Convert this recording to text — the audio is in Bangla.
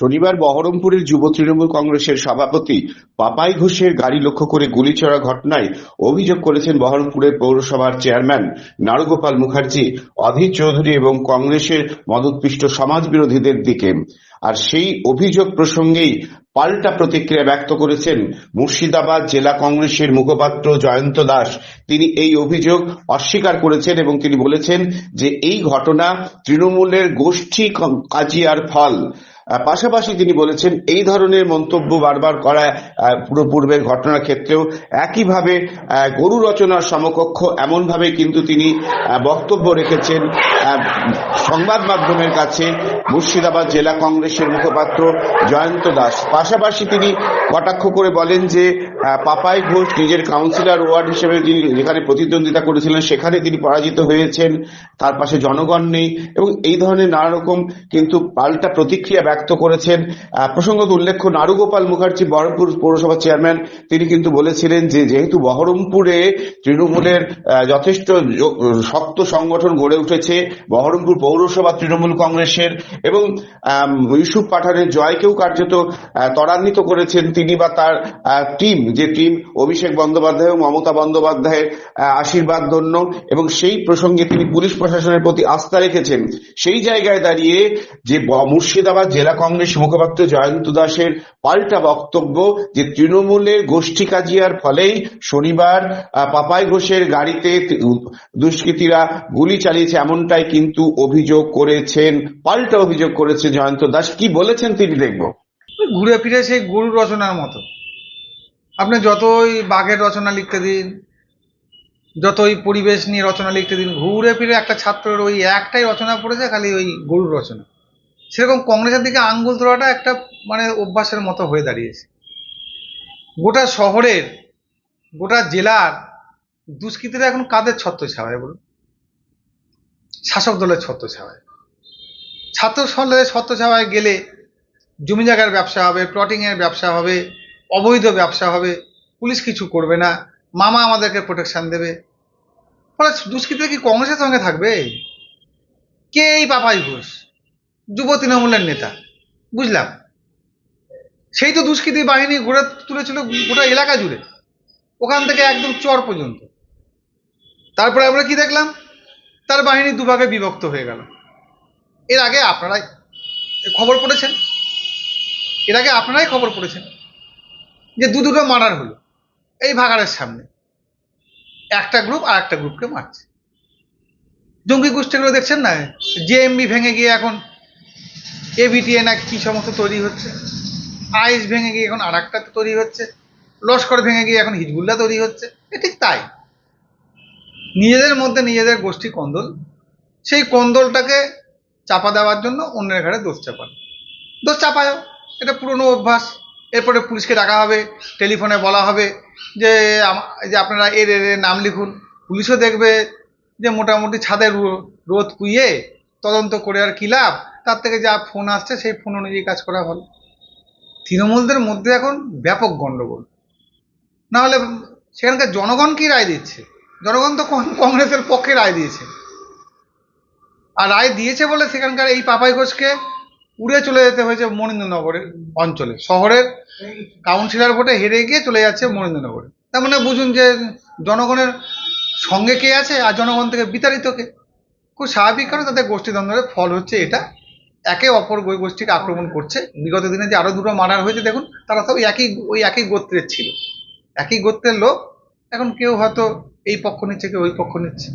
শনিবার বহরমপুরের যুব তৃণমূল কংগ্রেসের সভাপতি পাপাই ঘোষের গাড়ি লক্ষ্য করে গুলি চড়া ঘটনায় অভিযোগ করেছেন বহরমপুরের পৌরসভার চেয়ারম্যান নারুগোপাল মুখার্জি, অধীর চৌধুরী এবং কংগ্রেসের মদতপিষ্ট সমাজবিরোধীদের দিকে। আর সেই অভিযোগ প্রসঙ্গেই পাল্টা প্রতিক্রিয়া ব্যক্ত করেছেন মুর্শিদাবাদ জেলা কংগ্রেসের মুখপাত্র জয়ন্ত দাস। তিনি এই অভিযোগ অস্বীকার করেছেন এবং তিনি বলেছেন যে এই ঘটনা তৃণমূলের গোষ্ঠী কাজিয়ার ফল। পাশাপাশি তিনি বলেছেন, এই ধরনের মন্তব্য বারবার করা পুরো পূর্বের ঘটনার ক্ষেত্রেও একইভাবে গরু রচনার সমকক্ষ এমনভাবে কিন্তু তিনি বক্তব্য রেখেছেন সংবাদ মাধ্যমের কাছে, মুর্শিদাবাদ জেলা কংগ্রেসের মুখপাত্র জয়ন্ত দাস। পাশাপাশি তিনি কটাক্ষ করে বলেন যে পাপাই ঘোষ নিজের কাউন্সিলর ওয়ার্ড হিসেবে যিনি যেখানে প্রতিদ্বন্দ্বিতা করেছিলেন, সেখানে তিনি পরাজিত হয়েছেন, তার পাশে জনগণ নেই, এবং এই ধরনের নানা রকম কিন্তু পাল্টা প্রতিক্রিয়া করেছেন। প্রসঙ্গত উল্লেখ্য, নারুগোপাল মুখার্জি, বহরমপুর পৌরসভা চেয়ারম্যান, তিনি কিন্তু বলেছিলেন যে, যেহেতু বহরমপুরে তৃণমূলের যথেষ্ট শক্ত সংগঠন গড়ে উঠেছে, বহরমপুর পৌরসভা তৃণমূল কংগ্রেসের এবং ইউসুফ পাঠানের জয়কেও কার্যত ত্বরান্বিত করেছেন তিনি বা তার টিম, যে টিম অভিষেক বন্দ্যোপাধ্যায় এবং মমতা বন্দ্যোপাধ্যায়ের আশীর্বাদ ধন্য এবং সেই প্রসঙ্গে তিনি পুলিশ প্রশাসনের প্রতি আস্থা রেখেছেন। সেই জায়গায় দাঁড়িয়ে যে মুর্শিদাবাদ জেলা কংগ্রেস মুখপাত্র জয়ন্ত দাসের পাল্টা বক্তব্য যে তৃণমূলের গোষ্ঠী কাজিয়ার ফলেই শনিবার পাপাই ঘোষের গাড়িতে দুষ্কৃতীরা গুলি চালিয়েছে এমনটাই কিন্তু অভিযোগ করেছেন, পাল্টা অভিযোগ করেছে জয়ন্ত দাস। কি বলেছেন তিনি দেখব? ঘুরে ফিরে সেই গরুর রচনার মতো। আপনি যতই বাঘের রচনা লিখতে দিন, যতই পরিবেশ নিয়ে রচনা লিখতে দিন, ঘুরে ফিরে একটা ছাত্রের ওই একটাই রচনা পড়েছে, খালি ওই গরুর রচনা। সেরকম কংগ্রেসের দিকে আঙ্গুল তোলাটা একটা মানে অভ্যাসের মতো হয়ে দাঁড়িয়েছে। গোটা শহরের, গোটা জেলার দুষ্কৃতীরা এখন কাদের ছত্র ছাওয়ায় বলুন? শাসক দলের ছত্র ছাওয়ায় ছাত্র দলের ছত্র ছাওয়ায় গেলে জমি জায়গার ব্যবসা হবে প্লটিংয়ের ব্যবসা হবে, অবৈধ ব্যবসা হবে, পুলিশ কিছু করবে না, মামা আমাদেরকে প্রোটেকশন দেবে। ফলে দুষ্কৃতীরা কি কংগ্রেসের সঙ্গে থাকবে? কে এই পাপাই ঘোষ? যুব তৃণমূলের নেতা, বুঝলাম? সেই তো দুষ্কৃতী বাহিনী ঘুরে তুলেছিল গোটা এলাকা জুড়ে, ওখান থেকে একদম চর পর্যন্ত। তারপরে আমরা কি দেখলাম? তার বাহিনী দুভাগে বিভক্ত হয়ে গেল। এর আগে আপনারাই খবর পড়েছেন। এর আগে আপনারাই খবর পড়েছেন যে দু দুটো মার্ডার হলো এই ভাগাড়ের সামনে। একটা গ্রুপ আর একটা গ্রুপকে মারছে। জঙ্গি গোষ্ঠীগুলো দেখছেন না? জেএমবি ভেঙে গিয়ে এখন এবিটিএ না কি সমস্ত তৈরি হচ্ছে? আইস ভেঙে গিয়ে এখন আর একটা তৈরি হচ্ছে। লস্কর ভেঙে গিয়ে এখন হিজবুল্লাহ তৈরি হচ্ছে। এ ঠিক তাই। নিজেদের মধ্যে নিজেদের গোষ্ঠী কন্দল। সেই কন্দলটাকে চাপা দেওয়ার জন্য অন্যের ঘাড়ে দোষ চাপান। দোষ চাপায়ও। এটা পুরনো অভ্যাস। এরপরে পুলিশকে ডাকা হবে। টেলিফোনে বলা হবে যে যে আপনারা এর এর নাম লিখুন। পুলিশও দেখবে যে মোটামুটি ছাদের রোদ পুইয়ে তদন্ত করে আর কি লাভ? তার থেকে যা ফোন আসছে, সেই ফোন অনুযায়ী কাজ করা ভালো তৃণমূলদের মধ্যে এখন ব্যাপক গণ্ডগোল না হলে সেখানকার জনগণ কি রায় দিচ্ছে? জনগণ তো কংগ্রেসের পক্ষে রায় দিয়েছে। আর রায় দিয়েছে বলে সেখানকার এই পাপাই ঘোষকে উড়ে চলে যেতে হয়েছে মনীন্দ্রনগরের অঞ্চলে। শহরের কাউন্সিলর ভোটে হেরে গিয়ে চলে যাচ্ছে মনীন্দ্রনগরে। তার মানে বুঝুন যে জনগণের সঙ্গে কে আছে আর জনগণ থেকে বিতাড়িত কে? খুব স্বাভাবিক কারণে তাদের গোষ্ঠীদ্বন্দ্বের ফল হচ্ছে এটা একে অপর ওই গোষ্ঠীকে আক্রমণ করছে। বিগত দিনে যে আরও দুটো মার্ডার হয়েছে, দেখুন, তারা সব একই ওই একই গোত্রের ছিল। একই গোত্রের লোক, এখন কেউ হয়তো এই পক্ষ নিচ্ছে, কেউ ওই পক্ষ নিচ্ছে।